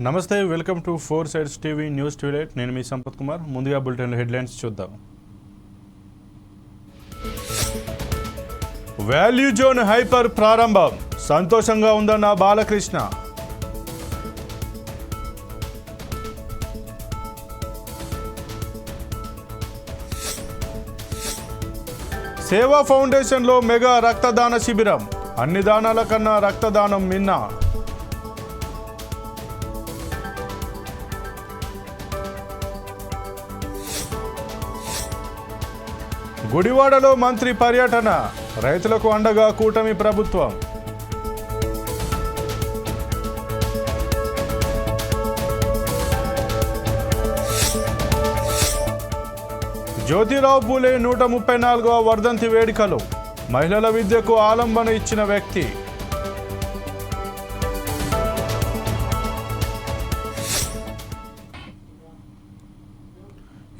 నమస్తే welcome to four sides TV news ట్యూలేట్ నేను మీ సంపత్ కుమార్. ముందుగా బులెటిన్ హెడ్లైన్స్ చూద్దాం. వాల్యూ జోన్ హైపర్ ప్రారంభం. సంతోషంగా ఉందన్న బాలకృష్ణ? సేవా ఫౌండేషన్లో మెగా రక్తదాన శిబిరం. అన్ని దానాల కన్నా రక్తదానం మిన్న. గుడివాడలో మంత్రి పర్యటన. రైతులకు అండగా కూటమి ప్రభుత్వం. జ్యోతిరావు పూలే నూట ముప్పై నాలుగవ వర్ధంతి వేడుకలు. మహిళల విద్యకు ఆలంబన ఇచ్చిన వ్యక్తి.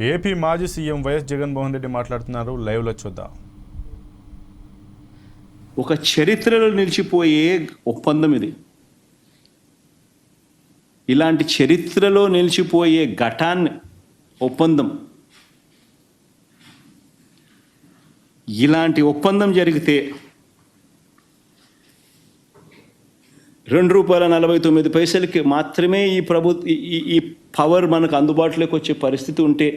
ఏపీ మాజీ సీఎం వైఎస్ జగన్మోహన్ రెడ్డి మాట్లాడుతున్నారు. లైవ్లో చూద్దాం. ఒక చరిత్రలో నిలిచిపోయే ఒప్పందం ఇది. ఇలాంటి చరిత్రలో నిలిచిపోయే ఘటాన్ని ఒప్పందం. ఇలాంటి ఒప్పందం జరిగితే రెండు రూపాయల నలభై తొమ్మిది పైసలకి మాత్రమే ఈ ప్రభు ఈ ఈ పవర్ మనకు అందుబాటులోకి వచ్చే పరిస్థితి ఉంటే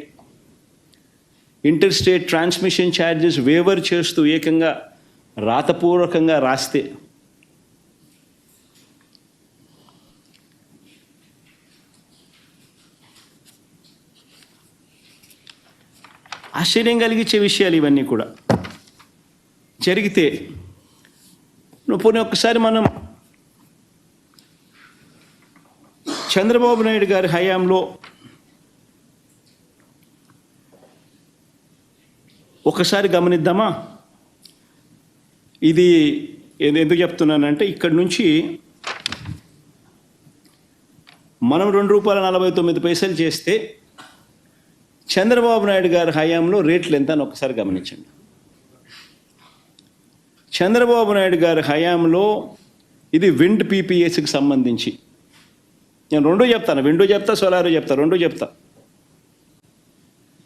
inter state transmission charges waiver చేస్తూ ఏకంగా రాతపూర్వకంగా రాస్తే ఆశ్చర్యం కలిగించే విషయాలు ఇవన్నీ కూడా. జరిగితే నువ్వు పోనీ ఒక్కసారి మనం చంద్రబాబు నాయుడు గారి హయాంలో ఒకసారి గమనిద్దామా? ఇది ఎందుకు చెప్తున్నానంటే ఇక్కడి నుంచి మనం రెండు రూపాయల నలభై తొమ్మిది పైసలు చేస్తే చంద్రబాబు నాయుడు గారి హయాంలో రేట్లు ఎంత అని ఒకసారి గమనించండి. చంద్రబాబు నాయుడు గారి హయాంలో ఇది విండ్ పీపీఎస్కి సంబంధించి. నేను రెండూ చెప్తాను. విండో చెప్తా సోలార్ చెప్తా. రెండూ చెప్తా.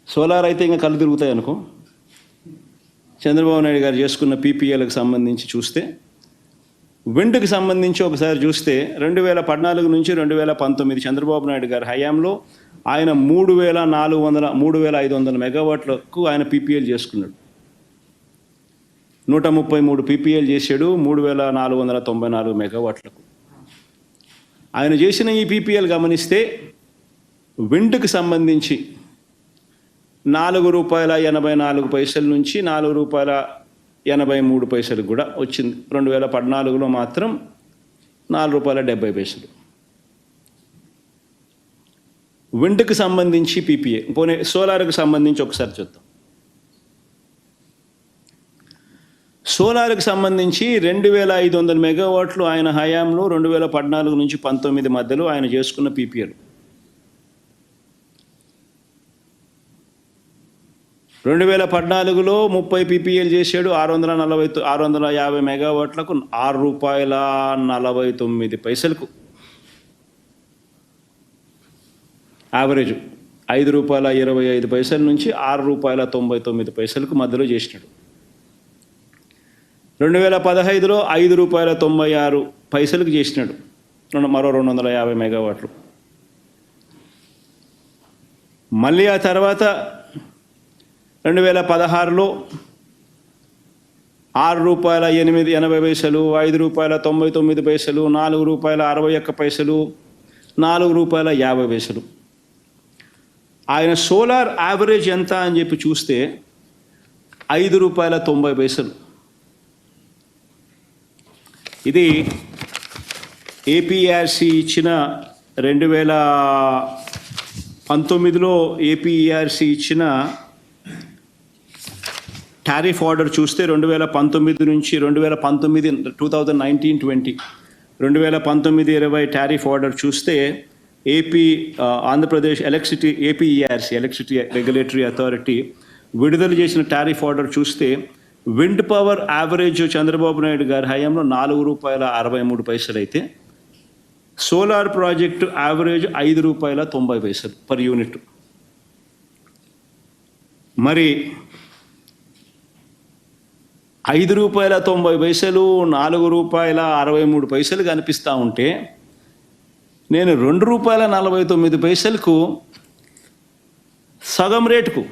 సోలార్ అయితే ఇంకా కళ్ళు తిరుగుతాయి అనుకో. చంద్రబాబు నాయుడు గారు చేసుకున్న పీపీఎల్కి సంబంధించి చూస్తే విండ్కి సంబంధించి ఒకసారి చూస్తే రెండు వేల పద్నాలుగు నుంచి రెండు వేల పంతొమ్మిది చంద్రబాబు నాయుడు గారి హయాంలో ఆయన మూడు వేల నాలుగు వందల మూడు వేల ఐదు వందల మెగావాట్లకు ఆయన పీపీఎల్ చేసుకున్నాడు. నూట ముప్పై మూడు పీపీఎల్ చేశాడు మూడు వేల నాలుగు వందల తొంభై నాలుగు మెగావాట్లకు. ఆయన చేసిన ఈ పీపీఎల్ గమనిస్తే విండ్కి సంబంధించి నాలుగు రూపాయల ఎనభై నాలుగు పైసల నుంచి నాలుగు రూపాయల ఎనభై మూడు పైసలకు కూడా వచ్చింది. రెండు వేల పద్నాలుగులో మాత్రం నాలుగు రూపాయల డెబ్బై పైసలు. విండ్కు సంబంధించి పీపీఏ. పోనీ సోలార్కి సంబంధించి ఒకసారి చూద్దాం. సోలార్కి సంబంధించి రెండు వేల ఐదు వందల మెగావాట్లు ఆయన హయాంలో రెండు వేల పద్నాలుగు నుంచి పంతొమ్మిది మధ్యలో ఆయన చేసుకున్న పీపీఎల్. రెండు వేల పద్నాలుగులో ముప్పై పీపీఎల్ చేశాడు ఆరు వందల నలభై ఆరు వందల యాభై మెగావాట్లకు ఆరు రూపాయల నలభై తొమ్మిది పైసలకు. యావరేజ్ ఐదు రూపాయల ఇరవై ఐదు పైసల నుంచి ఆరు రూపాయల తొంభై తొమ్మిది పైసలకు మధ్యలో చేసినాడు. రెండు వేల పదహైదులో ఐదు రూపాయల తొంభై ఆరు పైసలకు చేసినాడు. రెండు మరో రెండు వందల యాభై మెగావాట్లు. మళ్ళీ ఆ తర్వాత రెండు వేల పదహారులో ఆరు రూపాయల ఎనిమిది ఎనభై పైసలు ఐదు రూపాయల తొంభై తొమ్మిది పైసలు నాలుగు రూపాయల అరవై ఒక్క పైసలు నాలుగు రూపాయల యాభై పైసలు. ఆయన సోలార్ యావరేజ్ ఎంత అని చెప్పి చూస్తే ఐదు రూపాయల తొంభై పైసలు. ఇది ఏపీఆర్సి ఇచ్చిన రెండు వేల పంతొమ్మిదిలో ఏపీఆర్సి ఇచ్చిన టారిఫ్ ఆర్డర్ చూస్తే రెండు వేల పంతొమ్మిది నుంచి రెండు వేల పంతొమ్మిది టూ థౌజండ్ నైన్టీన్ ట్వంటీ రెండు వేల పంతొమ్మిది ఇరవై టారిఫ్ ఆర్డర్ చూస్తే AP Andhra Pradesh electricity APERC electricity regulatory authority విడుదల చేసిన టారిఫ్ ఆర్డర్ చూస్తే wind power average Chandrababu Naidu గారి హయాంలో నాలుగు రూపాయల అరవై మూడు పైసలు అయితే సోలార్ ప్రాజెక్టు యావరేజ్ ఐదు రూపాయల తొంభై పైసలు పర్ యూనిట్. మరి ఐదు రూపాయల తొంభై పైసలు నాలుగు రూపాయల అరవై మూడు పైసలు కనిపిస్తూ ఉంటే నేను రెండు రూపాయల నలభై తొమ్మిది పైసలకు సగం రేటుకు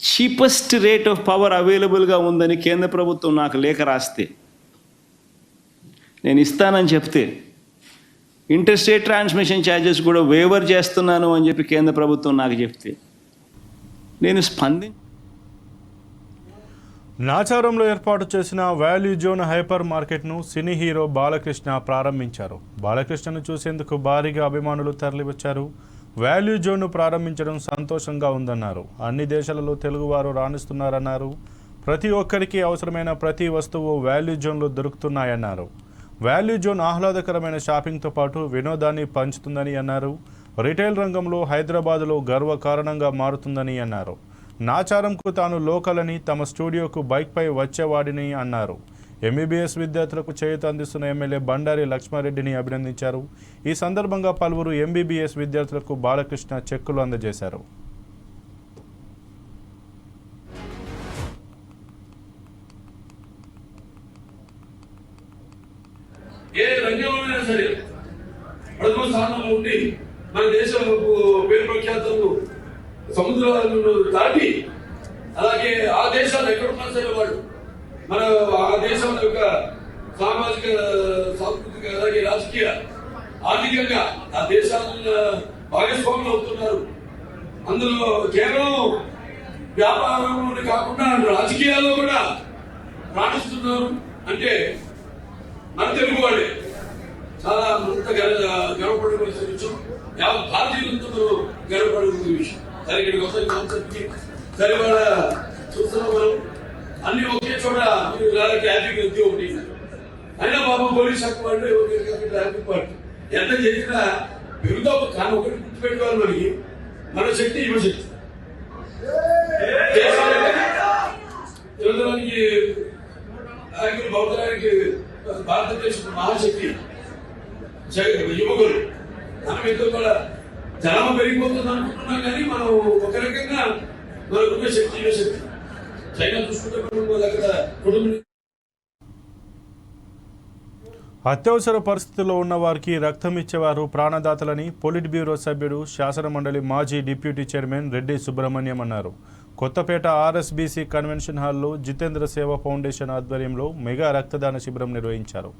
చీపెస్ట్ రేట్ ఆఫ్ పవర్ అవైలబుల్గా ఉందని కేంద్ర ప్రభుత్వం నాకు లేఖ రాస్తే నేను ఇస్తానని చెప్తే ఇంటర్స్టేట్ ట్రాన్స్మిషన్ ఛార్జెస్ కూడా వేవర్ చేస్తున్నాను అని చెప్పి కేంద్ర ప్రభుత్వం నాకు చెప్తే నేను స్పంది నాచారంలో ఏర్పాటు చేసిన వాల్యూ జోన్ హైపర్ మార్కెట్ను సినీ హీరో బాలకృష్ణ ప్రారంభించారు. బాలకృష్ణను చూసేందుకు భారీగా అభిమానులు తరలివచ్చారు. వాల్యూ జోన్ను ప్రారంభించడం సంతోషంగా ఉందన్నారు. అన్ని దేశాలలో తెలుగువారు రాణిస్తున్నారన్నారు. ప్రతి ఒక్కరికి అవసరమైన ప్రతి వస్తువు వాల్యూ జోన్లో దొరుకుతున్నాయన్నారు. వాల్యూ జోన్ ఆహ్లాదకరమైన షాపింగ్తో పాటు వినోదాన్ని పంచుతుందని అన్నారు. రిటైల్ రంగంలో హైదరాబాదులో గర్వకారణంగా మారుతుందని అన్నారు. నాచారంకు తాను లోకల్ అని తమ స్టూడియోకు బైక్పై వచ్చేవాడిని అన్నారు. ఎంబీబీఎస్ విద్యార్థులకు చేయూత అందిస్తున్న ఎమ్మెల్యే బండారి లక్ష్మారెడ్డిని అభినందించారు. ఈ సందర్భంగా పలువురు ఎంబీబీఎస్ విద్యార్థులకు బాలకృష్ణ చెక్కులు అందజేశారు. ఏ రంగంలోనైనా సరే ప్రథమ స్థానంలో ఉండి మన దేశం పేరు ప్రఖ్యాతలు సముద్రాలను దాటి అలాగే ఆ దేశాలు ఎక్కడున్నా సరే వాళ్ళు మన ఆ దేశం యొక్క సామాజిక సాంస్కృతిక అలాగే రాజకీయ ఆర్థికంగా ఆ దేశాలను భాగస్వాములు అవుతున్నారు. అందులో కేవలం వ్యాపారంలోనే కాకుండా రాజకీయాల్లో కూడా రాణిస్తున్నారు. అంటే మన తెలుగు వాళ్ళే. చాలా అంత గర్వపడవలసిన విషయం. యావత్ భారతీయులందరూ గర్వపడవలసిన విషయం. సరే ఇక్కడికి వస్తే కాన్సెప్ట్కి సరే వాళ్ళ చూస్తున్నాం మనం. అన్ని ఒకే చోట ట్రాఫిక్ వెళ్తే ఒకటి అయినా బాబు పోలీస్ శాఖ వాళ్ళు ట్రాఫిక్ వాళ్ళు ఎంత చేసినా పెరుగుతా కానీ ఒకటి గుర్తుపెట్టుకోవాలి మనకి మన శక్తి యువశక్తి తెలుగుదానికి నాయకులు బౌద్ధానికి భారతదేశం మహాశక్తి. యువకులు. మనం ఎంతో కూడా జనం పెరిగిపోతుంది అనుకుంటున్నాం కానీ మనం ఒక రకంగా మనకున్న శక్తి యువశక్తి చైనా చూసుకుంటే అక్కడ అత్యవసర పరిస్థితుల్లో ఉన్న వారికి రక్తం ఇచ్చేవారు ప్రాణదాతలని పొలిట్ బ్యూరో సభ్యుడు శాసనమండలి మాజీ డిప్యూటీ చైర్మన్ రెడ్డి సుబ్రహ్మణ్యం అన్నారు. కొత్తపేట ఆర్ఎస్బీసీ కన్వెన్షన్ హాల్లో జితేంద్ర సేవ ఫౌండేషన్ ఆధ్వర్యంలో మెగా రక్తదాన శిబిరం నిర్వహించారు.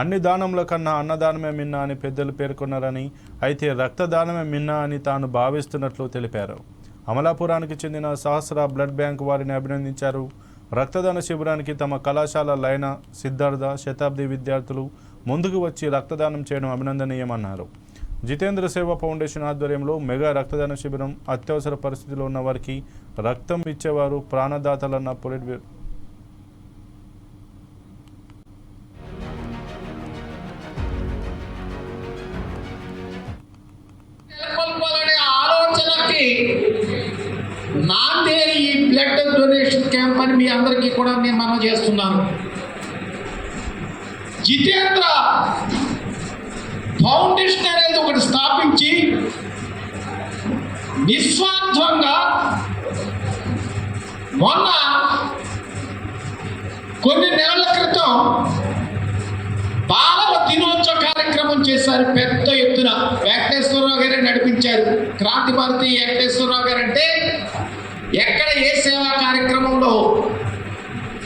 అన్ని దానముల కన్నా అన్నదానమే మిన్న అని పెద్దలు పేర్కొన్నారని అయితే రక్తదానమే మిన్న అని తాను భావిస్తున్నట్లు తెలిపారు. అమలాపురానికి చెందిన సహస్ర బ్లడ్ బ్యాంక్ వారిని అభినందించారు. రక్తదాన శిబిరానికి తమ కళాశాల లైన సిద్ధార్థ శతాబ్ది విద్యార్థులు ముందుకు వచ్చి రక్తదానం చేయడం అభినందనీయమన్నారు. జితేంద్ర సేవ ఫౌండేషన్ ఆధ్వర్యంలో మెగా రక్తదాన శిబిరం అత్యవసర పరిస్థితిలో ఉన్న వారికి రక్తం ఇచ్చేవారు ప్రాణదాతలన్న పొలిట్ బ్యూరో ఆలోచనకి నాదే ఈ బ్లడ్ డొనేషన్ క్యాంప్ అని మీ అందరికీ కూడా నేను మనం చేస్తున్నాను. జితేంద్ర ఫౌండేషన్ అనేది ఒకటి స్థాపించి నిస్వార్థంగా మొన్న కొన్ని నెలల క్రితం బాలల దినోత్సవ కార్యక్రమం చేశారు పెద్ద ఎత్తున. వెంకటేశ్వరరావు గారే నడిపించారు. క్రాంతి భారతి వెంకటేశ్వరరావు గారు అంటే ఎక్కడ ఏ సేవా కార్యక్రమంలో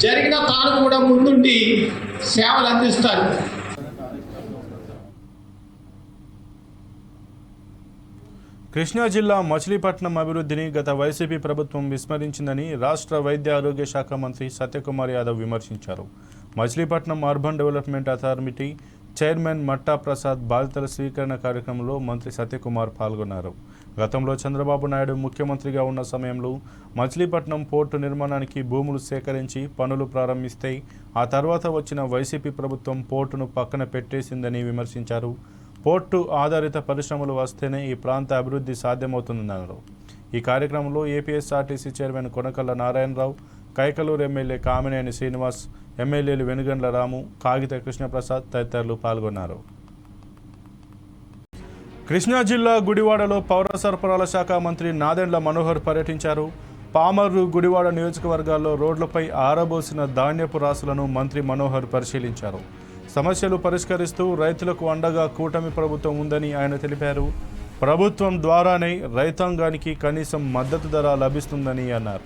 జరిగిన తాను కూడా ముందుండి సేవలు అందిస్తారు. కృష్ణా జిల్లా మచిలీపట్నం అభివృద్ధిని గత వైసీపీ ప్రభుత్వం విస్మరించిందని రాష్ట్ర వైద్య ఆరోగ్య శాఖ మంత్రి సత్యకుమార్ యాదవ్ విమర్శించారు. Machilipatnam urban development authority chairman Matta Prasad బాధితుల స్వీకరణ కార్యక్రమంలో మంత్రి సత్యకుమార్ పాల్గొన్నారు. గతంలో చంద్రబాబు నాయుడు ముఖ్యమంత్రిగా ఉన్న సమయంలో మచిలీపట్నం పోర్టు నిర్మాణానికి భూములు సేకరించి పనులు ప్రారంభిస్తే ఆ తర్వాత వచ్చిన వైసీపీ ప్రభుత్వం పోర్టును పక్కన పెట్టేసిందని విమర్శించారు. పోర్టు ఆధారిత పరిశ్రమలు వస్తేనే ఈ ప్రాంత అభివృద్ధి సాధ్యమవుతుందన్నారు. ఈ కార్యక్రమంలో APSRTC chairman Konakalla Narayana Rao Kaikaluru MLA Kamineni Srinivas ఎమ్మెల్యేలు వెనుగండ్ల రాము కాగిత కృష్ణప్రసాద్ తదితరులు పాల్గొన్నారు. కృష్ణా జిల్లా గుడివాడలో పౌర సరఫరాల శాఖ మంత్రి నాదెండ్ల మనోహర్ పర్యటించారు. పామర్రు గుడివాడ నియోజకవర్గాల్లో రోడ్లపై ఆరబోసిన ధాన్యపు రాసులను మంత్రి మనోహర్ పరిశీలించారు. సమస్యలు పరిష్కరిస్తూ రైతులకు అండగా కూటమి ప్రభుత్వం ఉందని ఆయన తెలిపారు. ప్రభుత్వం ద్వారానే రైతాంగానికి కనీసం మద్దతు ధర లభిస్తుందని అన్నారు.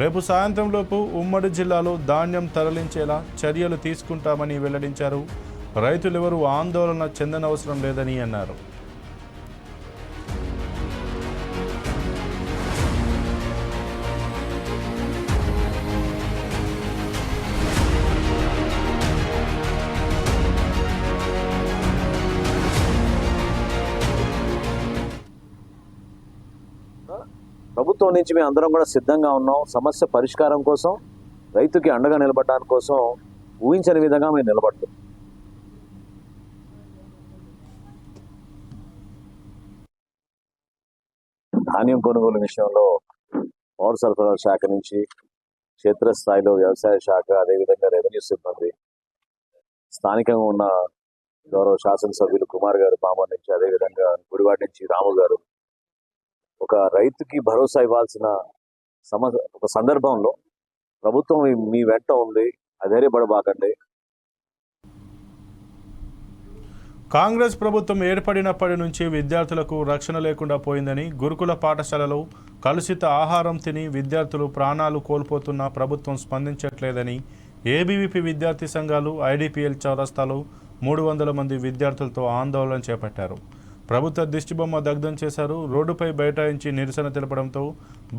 రేపు సాయంత్రంలోపు ఉమ్మడి జిల్లాలో ధాన్యం తరలించేలా చర్యలు తీసుకుంటామని వెల్లడించారు. రైతులెవరూ ఆందోళన చెందనవసరం లేదని అన్నారు. ప్రభుత్వం నుంచి మేము అందరం కూడా సిద్ధంగా ఉన్నాం. సమస్య పరిష్కారం కోసం రైతుకి అండగా నిలబడడానికి కోసం ఊహించని విధంగా మేము నిలబడతాం ధాన్యం కొనుగోలు విషయంలో పౌర సరఫరాల శాఖ నుంచి క్షేత్రస్థాయిలో వ్యవసాయ శాఖ అదేవిధంగా రెవెన్యూ సిబ్బంది స్థానికంగా ఉన్న గౌరవ శాసనసభ్యులు కుమార్ గారు పామర్ నుంచి అదేవిధంగా గుడివాడ నుంచి రాము గారు ఒక రైతుకి భరోసా ఇవ్వాల్సిన సమ ఒక సందర్భంలో ప్రభుత్వం మీ- వెంట ఉంది. అధైర్యపడబాకండి. కాంగ్రెస్ ప్రభుత్వం ఏర్పడినప్పటి నుంచి విద్యార్థులకు రక్షణ లేకుండా పోయిందని గురుకుల పాఠశాలలో కలుషిత ఆహారం తిని విద్యార్థులు ప్రాణాలు కోల్పోతున్న ప్రభుత్వం స్పందించట్లేదని ఏబీవీపీ విద్యార్థి సంఘాలు ఐడిపిఎల్ చౌరస్తాలో మూడు వందల మంది విద్యార్థులతో ఆందోళన చేపట్టారు. ప్రభుత్వ దిష్టిబొమ్మ దగ్ధం చేశారు. రోడ్డుపై బైఠాయించి నిరసన తెలపడంతో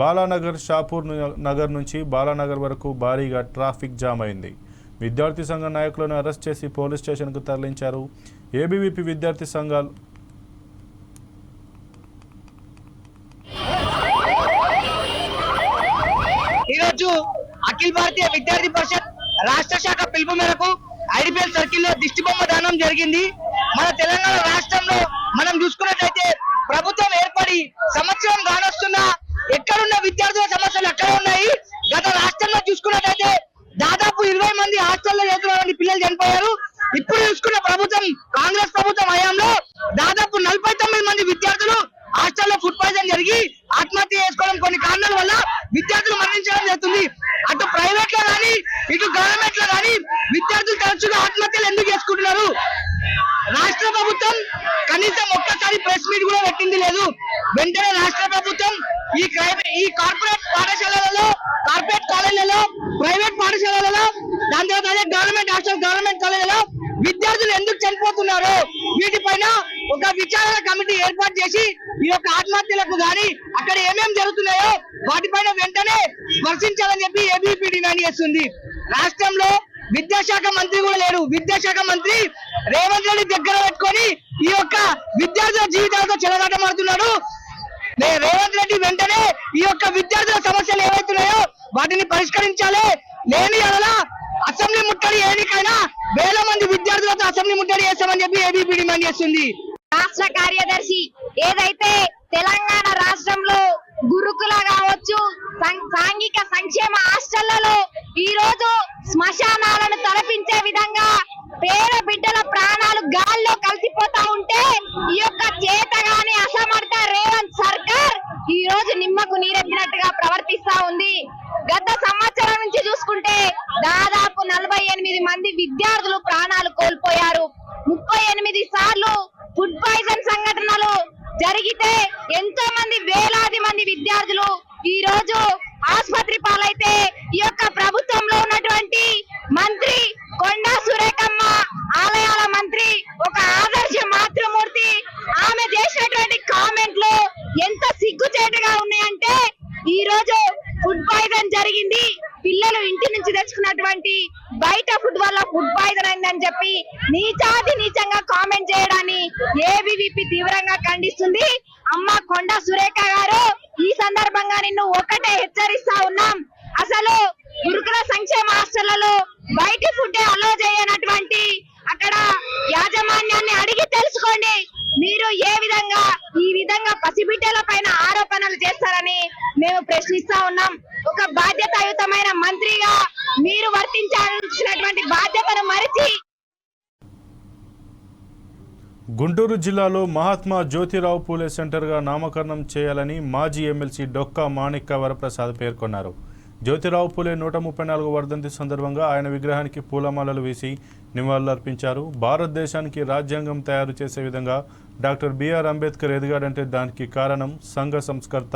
బాలానగర్ షాపూర్ నగర్ నుంచి బాలానగర్ వరకు భారీగా ట్రాఫిక్ జామ్ అయింది. విద్యార్థి సంఘ నాయకులను అరెస్ట్ చేసి పోలీస్ స్టేషన్కు తరలించారు. ఏబీవీపీ విద్యార్థి సంఘాలు ఈరోజు అఖిల భారతీయ విద్యార్థి పరిషత్ రాష్ట్ర శాఖ పిలుపు మేరకు ఐడిపిఎల్ సర్కిల్లో దిష్టిబొమ్మ దానం జరిగింది. మన తెలంగాణ రాష్ట్రంలో మనం చూసుకున్నట్లయితే ప్రభుత్వం ఏర్పడి సంవత్సరం కానొస్తున్నా ఎక్కడున్న విద్యార్థుల సమస్యలు ఎక్కడ ఉన్నాయి. గత రాష్ట్రంలో చూసుకున్నట్లయితే దాదాపు ఇరవై మంది హాస్టల్లో చదువుతున్న పిల్లలు చనిపోయారు. ఇప్పుడు చూసుకున్న ప్రభుత్వం కాంగ్రెస్ ప్రభుత్వం హయాంలో దాదాపు నలభై తొమ్మిది మంది విద్యార్థులు హాస్టల్లో ఫుడ్ పాయిజన్ జరిగి ఆత్మహత్య చేసుకోవడం కొన్ని కారణాల వల్ల విద్యార్థులు మరణించడం జరుగుతుంది. అటు ప్రైవేట్లో కానీ ఇటు గవర్నమెంట్లో కానీ విద్యార్థులు తరచుగా ఆత్మహత్యలు ఎందుకు చేసుకుంటున్నారు? రాష్ట్ర ప్రభుత్వం కనీసం ఒక్కసారి ప్రెస్ మీట్ కూడా పెట్టింది లేదు. వెంటనే రాష్ట్ర ప్రభుత్వం ఈ ఈ కార్పొరేట్ పాఠశాలలలో కార్పొరేట్ కాలేజీలలో ప్రైవేట్ పాఠశాలలలో దాని తర్వాత అదే గవర్నమెంట్ హాస్టల్ గవర్నమెంట్ కాలేజీలో విద్యార్థులు ఎందుకు చనిపోతున్నారు? వీటిపైన ఒక విచారణ కమిటీ ఏర్పాటు చేసి ఈ యొక్క ఆత్మహత్యలకు గాని అక్కడ ఏమేం జరుగుతున్నాయో వాటిపైన వెంటనే స్పర్శించాలని చెప్పి ఏబీపీ డిమాండ్ చేస్తుంది. రాష్ట్రంలో విద్యాశాఖ మంత్రి కూడా లేరు విద్యాశాఖ మంత్రి రేవంత్ రెడ్డి దగ్గర పెట్టుకొని ఈ యొక్క విద్యార్థుల జీవితాలతో చెలగాటమాడుతున్నాడు. రేవంత్ రెడ్డి వెంటనే ఈ యొక్క విద్యార్థుల సమస్యలు ఏవైతున్నాయో వాటిని పరిష్కరించాలి. లేని అలా అసెంబ్లీ ముట్టడి ఏనికైనా వేల మంది విద్యార్థులతో అసెంబ్లీ ముట్టడి చేస్తామని చెప్పి ఏబీపీ డిమాండ్ చేస్తుంది. రాష్ట్ర కార్యదర్శి ఏదైతే తెలంగాణ రాష్ట్రంలో గురుకుల కావచ్చు సాంఘిక సంక్షేమ హాస్టళ్ళలో ఈ రోజు శ్మశానాలను తలపించే విధంగా పేద బిడ్డల ప్రాణాలు గాల్లో కలిసిపోతా ఉంటే ఈ యొక్క చేతగాని అసమర్థ రేవంత్ సర్కార్ ఈ రోజు నిమ్మకు నీరెత్తినట్టుగా ప్రవర్తిస్తా ఉంది. గత సంవత్సరం నుంచి చూసుకుంటే దాదాపు నలభై ఎనిమిది మంది విద్యార్థులు ప్రాణాలు కోల్పోయారు. ముప్పై ఎనిమిది సార్లు ఫుడ్ పాయిజన్ సంఘటనలు జరిగితే ఎంతో మంది వేలాది మంది విద్యార్థులు ఈ రోజు ఆసుపత్రి పాలైతే ఈ యొక్క ప్రభుత్వంలో ఉన్నటువంటి మంత్రి కొండా సురేఖమ్మ ఆలయాల మంత్రి ఒక ఆదర్శ మాతృమూర్తి. ఆమె చేసినటువంటి కామెంట్లు ఎంత సిగ్గుచేటుగా ఉన్నాయంటే ఈ రోజు ఫుడ్ పాయిజన్ జరిగింది. పిల్లలు ఇంటి నుంచి తెచ్చుకున్నటువంటి బయట ఫుడ్ వల్ల ఫుడ్ పాయిజన్ అయిందని చెప్పి నీచాది నీచంగా కామెంట్ చేయడాన్ని ఏబీవీపీ తీవ్రంగా ఖండిస్తుంది. అమ్మ కొండ సురేఖ గారు ఈ సందర్భంగా నిన్ను ఒకటే హెచ్చరిస్తా ఉన్నాం. అసలు గురుకుల సంక్షేమ హాస్టళ్ళలో బయటి ఫుడ్ అలో చేయనటువంటి అక్కడ యాజమాన్యాన్ని అడిగి తెలుసుకోండి. మీరు ఏ విధంగా ఈ విధంగా పసిబిడ్డల పైన ఆరోపణలు చేస్తారని మేము ప్రశ్నిస్తా ఉన్నాం. ఒక బాధ్యతాయుతమైన మంత్రిగా మీరు వర్తించాల్సినటువంటి బాధ్యతను మరిచి గుంటూరు జిల్లాలో మహాత్మా జ్యోతిరావు పూలే సెంటర్గా నామకరణం చేయాలని మాజీ ఎమ్మెల్సీ డొక్కా మాణిక్క వరప్రసాద్ పేర్కొన్నారు. జ్యోతిరావు పూలే నూట ముప్పై నాలుగు వర్ధంతి సందర్భంగా ఆయన విగ్రహానికి పూలమాలలు వేసి నివాళులర్పించారు. భారతదేశానికి రాజ్యాంగం తయారు చేసే విధంగా డాక్టర్ బిఆర్ అంబేద్కర్ ఎదిగాడంటే దానికి కారణం సంఘ సంస్కర్త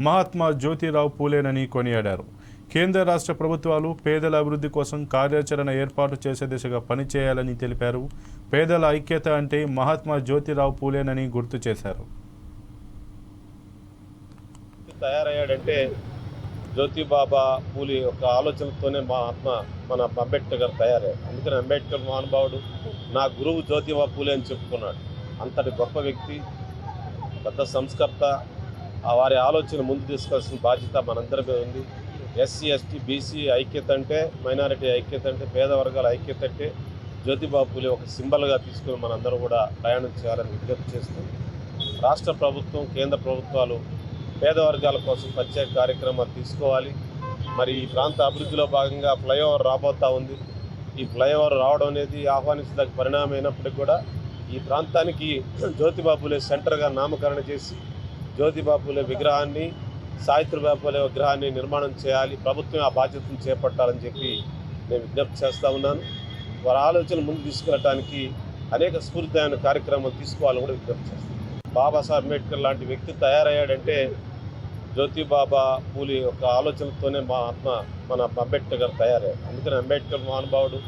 మహాత్మా జ్యోతిరావు పూలేనని కొనియాడారు. కేంద్ర రాష్ట్ర ప్రభుత్వాలు పేదల అభివృద్ధి కోసం కార్యాచరణ ఏర్పాటు చేసే దిశగా పనిచేయాలని తెలిపారు. పేదల ఐక్యత అంటే మహాత్మా జ్యోతిరావు పూలేనని గుర్తు చేశారు. తయారయ్యాడంటే జ్యోతిబాబా పూలి యొక్క ఆలోచనతోనే మా ఆత్మ మన అంబేద్కర్ గారు తయారయ్యారు. అందుకని అంబేద్కర్ మహానుభావుడు నా గురువు జ్యోతిబా పూలే అని చెప్పుకున్నాడు. అంతటి గొప్ప వ్యక్తి పెద్ద సంస్కర్త ఆ వారి ఆలోచన ముందు తీసుకోవాల్సిన బాధ్యత మనందరిపై ఉంది. ఎస్సీ ఎస్టీ బీసీ ఐక్యత అంటే మైనారిటీ ఐక్యత అంటే పేద వర్గాల ఐక్యత అంటే జ్యోతిబా పూలే ఒక సింబల్గా తీసుకుని మనందరూ కూడా ప్రయాణం చేయాలని విజ్ఞప్తి చేస్తుంది రాష్ట్ర ప్రభుత్వం కేంద్ర ప్రభుత్వాలు పేద వర్గాల కోసం ప్రత్యేక కార్యక్రమాలు తీసుకోవాలి. మరి ఈ ప్రాంత అభివృద్ధిలో భాగంగా ఫ్లైఓవర్ రాబోతా ఉంది. ఈ ఫ్లైఓవర్ రావడం అనేది ఆహ్వానించదగ్గ పరిణామం అయినప్పటికీ కూడా ఈ ప్రాంతానికి జ్యోతిబాబులే సెంటర్గా నామకరణ చేసి జ్యోతిబాబులే విగ్రహాన్ని సావిత్రిబాబులే విగ్రహాన్ని నిర్మాణం చేయాలి ప్రభుత్వం ఆ బాధ్యతను చేపట్టాలని చెప్పి నేను విజ్ఞప్తి చేస్తూ ఉన్నాను. వారి ఆలోచన ముందు తీసుకెళ్ళడానికి అనేక స్ఫూర్తిదాయన కార్యక్రమాలు తీసుకోవాలని కూడా విజ్ఞప్తి చేస్తాను. బాబాసాహెబ్ అంబేద్కర్ లాంటి వ్యక్తి తయారయ్యాడంటే జ్యోతిబాబా పూలి యొక్క ఆలోచనతోనే మా ఆత్మ మన అంబేద్కర్ గారు తయారయ్యారు. అందుకని అంబేద్కర్ మహానుభావుడు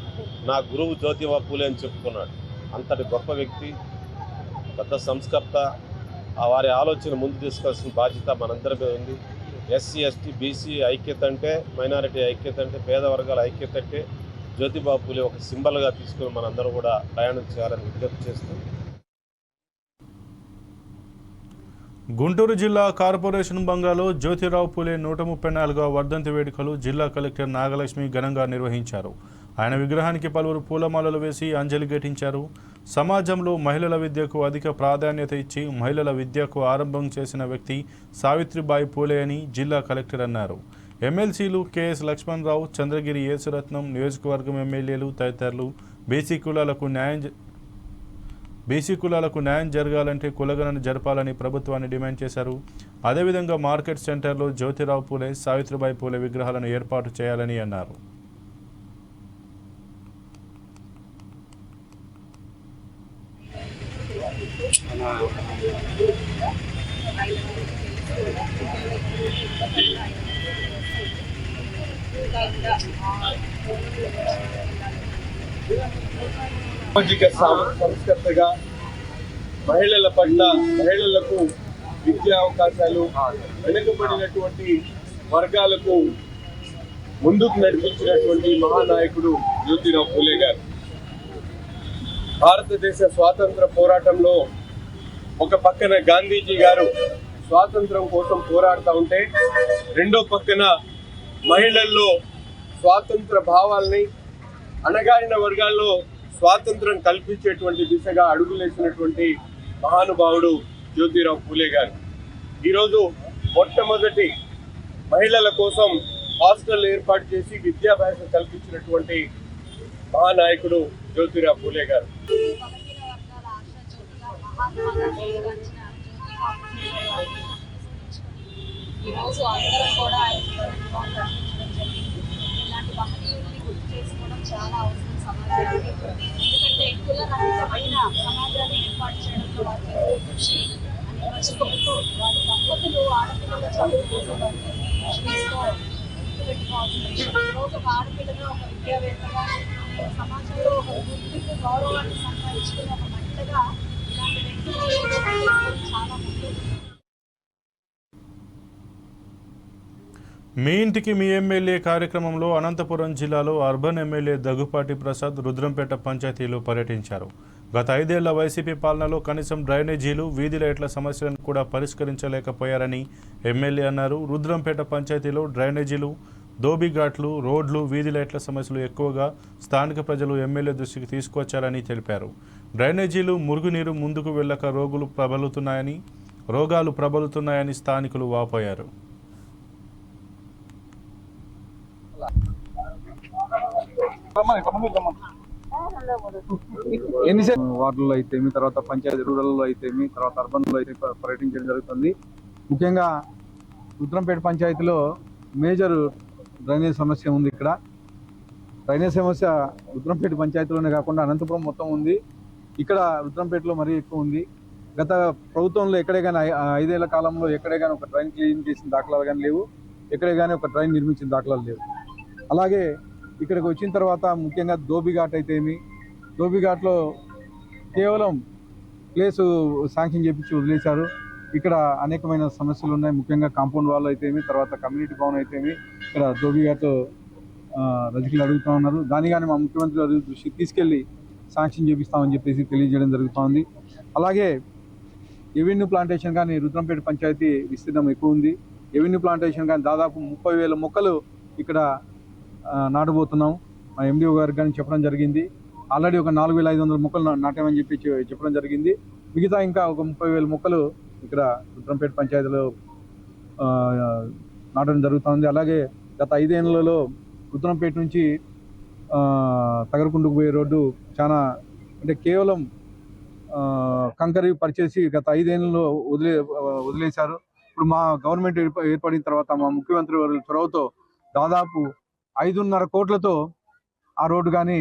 నా గురువు జ్యోతిబా పూలే అని చెప్పుకున్నాడు. అంతటి గొప్ప వ్యక్తి పెద్ద సంస్కర్త ఆ వారి ఆలోచన ముందు తీసుకోవాల్సిన బాధ్యత మనందరిపై ఉంది. ఎస్సీ ఎస్టీ బీసీ ఐక్యత అంటే మైనారిటీ ఐక్యత అంటే పేద వర్గాల ఐక్యత అంటే జ్యోతిబా పూలే ఒక సింబల్గా తీసుకుని మనందరూ కూడా ప్రయాణం చేయాలని విజ్ఞప్తి చేస్తుంది గుంటూరు జిల్లా కార్పొరేషన్ బంగాలో జ్యోతిరావు పూలే నూట ముప్పై నాలుగవ వర్ధంతి వేడుకలు జిల్లా కలెక్టర్ నాగలక్ష్మి ఘనంగా నిర్వహించారు. ఆయన విగ్రహానికి పలువురు పూలమాలలు వేసి అంజలి ఘటించారు. సమాజంలో మహిళల విద్యకు అధిక ప్రాధాన్యత ఇచ్చి మహిళల విద్యకు ఆరంభం చేసిన వ్యక్తి సావిత్రిబాయి పూలే అని జిల్లా కలెక్టర్ అన్నారు. ఎమ్మెల్సీలు కెఎస్ లక్ష్మణరావు చంద్రగిరి యేసురత్నం నియోజకవర్గం ఎమ్మెల్యేలు తదితరులు బీసీ కులాలకు న్యాయం బీసీ కులాలకు న్యాయం జరగాలంటే కులగణన జరపాలని ప్రభుత్వాన్ని డిమాండ్ చేశారు. అదేవిధంగా మార్కెట్ సెంటర్లో జ్యోతిరావు పూలే సావిత్రిబాయి పూలే విగ్రహాలను ఏర్పాటు చేయాలని అన్నారు. సామాజిక సంస్కర్తగా మహిళల పట్ల మహిళలకు విద్యా అవకాశాలు వెనుకబడినటువంటి వర్గాలకు ముందుకు నడిపించినటువంటి మహానాయకుడు జ్యోతిరావు పూలే గారు. భారతదేశ స్వాతంత్ర పోరాటంలో ఒక పక్కన గాంధీజీ గారు స్వాతంత్రం కోసం పోరాడుతూ ఉంటే రెండో పక్కన మహిళల్లో స్వాతంత్ర భావాల్ని అణగారిన వర్గాల్లో స్వాతంత్రం కల్పించేటువంటి దిశగా అడుగులేసినటువంటి మహానుభావుడు జ్యోతిరావు పూలే గారు. ఈరోజు మొట్టమొదటి మహిళల కోసం హాస్టల్ ఏర్పాటు చేసి విద్యాభ్యాసం కల్పించినటువంటి మహానాయకుడు జ్యోతిరావు పూలే గారు. ఈరోజు అందరం కూడా ఇలాంటి గుర్తు చేసుకోవడం చాలా అవసరం. సమాజానికి ఎందుకంటే కుల రహితమైన సమాజాన్ని ఏర్పాటు చేయడంలో వారు చేసే కృషి అని మర్చిపోతూ వారి దంపతులు ఆడపిల్లల చదువు కోసం వారు చేసే కృషి ఎంతో విషయం ఒక ఆడపిల్లగా ఒక విద్యావేత్తగా సమాజంలో ఒక గుర్తింపు గౌరవాన్ని సంపాదించుకునే ఒక మహిళగా ఇలాంటి వ్యక్తులు చాలా ముఖ్యం మీ ఇంటికి మీ ఎమ్మెల్యే కార్యక్రమంలో అనంతపురం జిల్లాలో అర్బన్ ఎమ్మెల్యే దగ్గుపాటి ప్రసాద్ రుద్రంపేట పంచాయతీలో పర్యటించారు. గత ఐదేళ్ళ వైసీపీ పాలనలో కనీసం డ్రైనేజీలు వీధి లైట్ల సమస్యలను కూడా పరిష్కరించలేకపోయారని ఎమ్మెల్యే అన్నారు. రుద్రంపేట పంచాయతీలో డ్రైనేజీలు దోబిఘాట్లు రోడ్లు వీధి లైట్ల సమస్యలు ఎక్కువగా స్థానిక ప్రజలు ఎమ్మెల్యే దృష్టికి తీసుకొచ్చారని తెలిపారు. డ్రైనేజీలు మురుగునీరు ముందుకు వెళ్ళక రోగులు ప్రబలుతున్నాయని రోగాలు ప్రబలుతున్నాయని స్థానికులు వాపోయారు. ఎన్ని వార్డుల్లో అయితేమి తర్వాత పంచాయతీ రూరల్లో అయితేమి తర్వాత అర్బన్లో అయితే పర్యటించడం జరుగుతుంది. ముఖ్యంగా రుద్రంపేట పంచాయతీలో మేజర్ డ్రైనేజ్ సమస్య ఉంది ఇక్కడ. డ్రైనేజ్ సమస్య రుద్రంపేట పంచాయతీలోనే కాకుండా అనంతపురం మొత్తం ఉంది. ఇక్కడ రుద్రంపేటలో మరీ ఎక్కువ ఉంది. గత ప్రభుత్వంలో ఎక్కడే కానీ ఐదేళ్ళ కాలంలో ఎక్కడే కానీ ఒక ట్రైన్ క్లీన్ చేసిన దాఖలాలు కానీ లేవు. ఎక్కడే కానీ ఒక ట్రైన్ నిర్మించిన దాఖలాలు లేవు. అలాగే ఇక్కడికి వచ్చిన తర్వాత ముఖ్యంగా ధోబిఘాట్ అయితే ఏమి? ధోబిఘాట్లో కేవలం ప్లేసు శాంక్షన్ చేపించి వదిలేశారు. ఇక్కడ అనేకమైన సమస్యలు ఉన్నాయి. ముఖ్యంగా కాంపౌండ్ వాల్ అయితేమి తర్వాత కమ్యూనిటీ భవన్ అయితేమి ఇక్కడ ధోబిఘాట్ రజకులు అడుగుతా ఉన్నారు. దాని కానీ మా ముఖ్యమంత్రి గారి దృష్టికి తీసుకెళ్ళి శాంక్షన్ చేపిస్తామని చెప్పేసి తెలియజేయడం జరుగుతోంది అలాగే ఎవెన్యూ ప్లాంటేషన్ కానీ రుద్రంపేట పంచాయతీ విస్తీర్ణం ఎక్కువ ఉంది. ఎవెన్యూ ప్లాంటేషన్ కానీ దాదాపు ముప్పై వేల మొక్కలు ఇక్కడ నాటబోతున్నాం. మా ఎండిఓ గారికి కానీ చెప్పడం జరిగింది. ఆల్రెడీ ఒక నాలుగు వేల ఐదు వందల మొక్కలు నాటామని చెప్పి చెప్పడం జరిగింది. మిగతా ఇంకా ఒక ముప్పై వేల మొక్కలు ఇక్కడ రుద్రంపేట పంచాయతీలో నాటడం జరుగుతుంది. అలాగే గత ఐదేళ్ళలో రుద్రంపేట నుంచి ఆ, తగరకుండుకు పోయే రోడ్డు చాలా అంటే కేవలం కంకరీ పరిచేసి గత ఐదేళ్ళలో వదిలే వదిలేశారు. ఇప్పుడు మా గవర్నమెంట్ ఏర్పడిన తర్వాత మా ముఖ్యమంత్రి వారి చొరవతో దాదాపు ఐదున్నర కోట్లతో ఆ రోడ్డు కానీ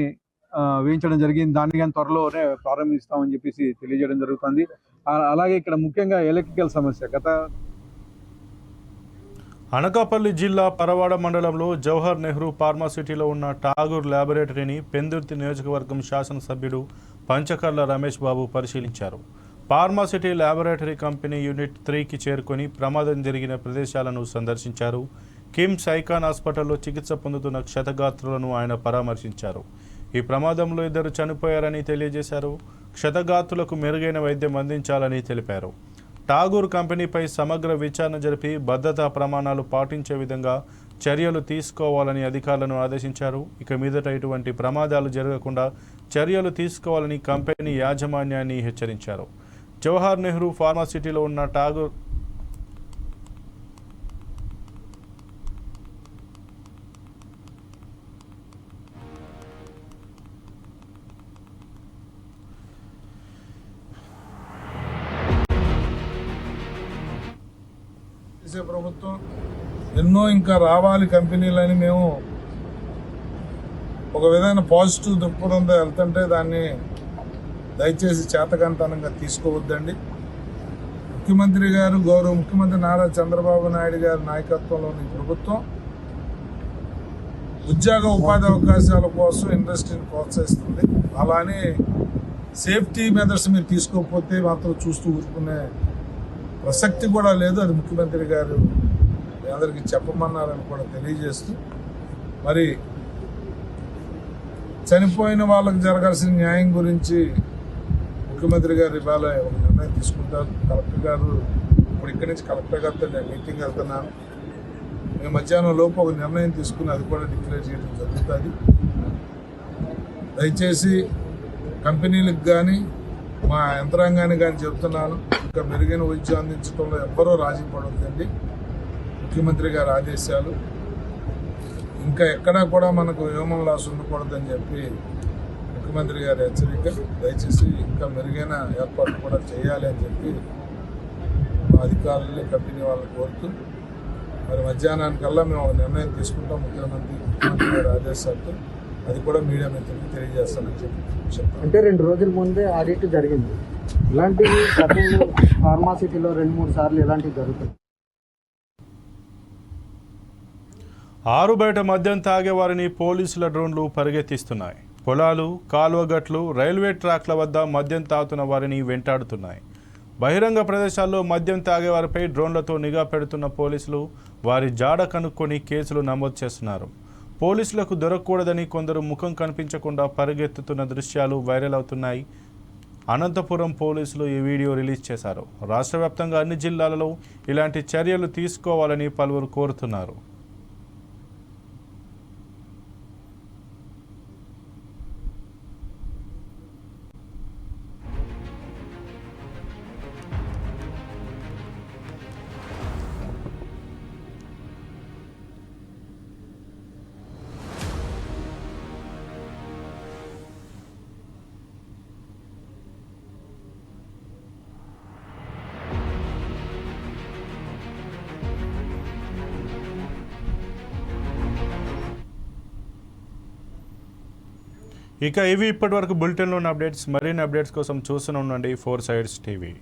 వేయించడం జరిగింది. దాన్ని కానీ త్వరలోనే ప్రారంభిస్తామని చెప్పేసి తెలియజేయడం జరుగుతుంది. అలాగే ఇక్కడ ముఖ్యంగా ఎలక్ట్రికల్ సమస్య. గత అనకాపల్లి జిల్లా పరవాడ మండలంలో జవహర్ నెహ్రూ ఫార్మాసిటీలో ఉన్న ఠాగూర్ ల్యాబొరేటరీని పెందుర్తి నియోజకవర్గం శాసనసభ్యుడు పంచకర్ల రమేష్ బాబు పరిశీలించారు. ఫార్మాసిటీ ల్యాబొరేటరీ కంపెనీ యూనిట్ త్రీకి చేరుకొని ప్రమాదం జరిగిన ప్రదేశాలను సందర్శించారు. కిమ్స్ ఐకాన్ హాస్పిటల్లో చికిత్స పొందుతున్న క్షతగాత్రులను ఆయన పరామర్శించారు. ఈ ప్రమాదంలో ఇద్దరు చనిపోయారని తెలియజేశారు. క్షతగాత్రులకు మెరుగైన వైద్యం అందించాలని తెలిపారు. ఠాగూర్ కంపెనీపై సమగ్ర విచారణ జరిపి భద్రతా ప్రమాణాలు పాటించే విధంగా చర్యలు తీసుకోవాలని అధికారులను ఆదేశించారు. ఇక మీదట ఇటువంటి ప్రమాదాలు జరగకుండా చర్యలు తీసుకోవాలని కంపెనీ యాజమాన్యాన్ని హెచ్చరించారు. జవహర్ నెహ్రూ ఫార్మాసిటీలో ఉన్న ఠాగూర్ రావాలి కంపెనీలని మేము ఒక విధమైన పాజిటివ్ దృక్పథంతో వెళ్తుంటే దాన్ని దయచేసి చేతకంతనంగా తీసుకోవద్దండి. ముఖ్యమంత్రి గారు గౌరవ ముఖ్యమంత్రి నారా చంద్రబాబు నాయుడు గారి నాయకత్వంలోని ప్రభుత్వం ఉద్యోగ ఉపాధి అవకాశాల కోసం ఇండస్ట్రీని ప్రోత్సహిస్తుంది. అలానే సేఫ్టీ మెథడ్స్ మీరు తీసుకోకపోతే మాత్రం చూస్తూ ఊరుకునే ప్రసక్తి కూడా లేదు. అది ముఖ్యమంత్రి గారు మీ అందరికీ చెప్పమన్నారని కూడా తెలియజేస్తూ మరి చనిపోయిన వాళ్ళకి జరగాల్సిన న్యాయం గురించి ముఖ్యమంత్రి గారు ఇవాళ ఒక నిర్ణయం తీసుకుంటారు. కలెక్టర్ గారు ఇప్పుడు ఇక్కడి నుంచి కలెక్టర్ గారితో నేను మీటింగ్ వెళ్తున్నాను. మేము మధ్యాహ్నం లోపు ఒక నిర్ణయం తీసుకుని అది కూడా డిక్లేర్ చేయడం జరుగుతుంది. దయచేసి కంపెనీలకు కానీ మా యంత్రాంగానికి కానీ చెప్తున్నాను. ఇంకా మెరుగైన వైద్యం అందించడంలో ఎవ్వరూ రాజీ పడొద్దండి. ముఖ్యమంత్రి గారి ఆదేశాలు. ఇంకా ఎక్కడా కూడా మనకు హ్యూమన్ లాస్ ఉండకూడదని చెప్పి ముఖ్యమంత్రి గారి హెచ్చరిక. దయచేసి ఇంకా మెరుగైన ఏర్పాట్లు కూడా చేయాలి అని చెప్పి మా అధికారులని కంపెనీ వాళ్ళని కోరుతూ మరి మధ్యాహ్నానికల్లా మేము ఒక నిర్ణయం తీసుకుంటాం ముఖ్యమంత్రి ముఖ్యమంత్రి గారి ఆదేశాలతో. అది కూడా మీడియా మిత్రులకు తెలియజేస్తానని చెప్పి చెప్తాను. అంటే రెండు రోజుల ముందే ఆడిట్ జరిగింది. ఇలాంటివి ఫార్మాసిటీలో రెండు మూడు సార్లు ఇలాంటివి జరుగుతాయి. ఆరు బయట మద్యం తాగే వారిని పోలీసుల డ్రోన్లు పరిగెత్తిస్తున్నాయి. పొలాలు కాలువగట్లు రైల్వే ట్రాక్ల వద్ద మద్యం తాగుతున్న వారిని వెంటాడుతున్నాయి. బహిరంగ ప్రదేశాల్లో మద్యం తాగే వారిపై డ్రోన్లతో నిఘా పెడుతున్న పోలీసులు వారి జాడ కనుక్కొని కేసులు నమోదు చేస్తున్నారు. పోలీసులకు దొరకకూడదని కొందరు ముఖం కనిపించకుండా పరిగెత్తుతున్న దృశ్యాలు వైరల్ అవుతున్నాయి. అనంతపురం పోలీసులు ఈ వీడియో రిలీజ్ చేశారు. రాష్ట్ర వ్యాప్తంగా అన్ని జిల్లాలలో ఇలాంటి చర్యలు తీసుకోవాలని పలువురు కోరుతున్నారు. ఇక ఇవి ఇప్పటివరకు బులెటిన్లో ఉన్న అప్డేట్స్ మరిన్ని అప్డేట్స్ కోసం చూస్తూనే ఉండండి. Four sides TV.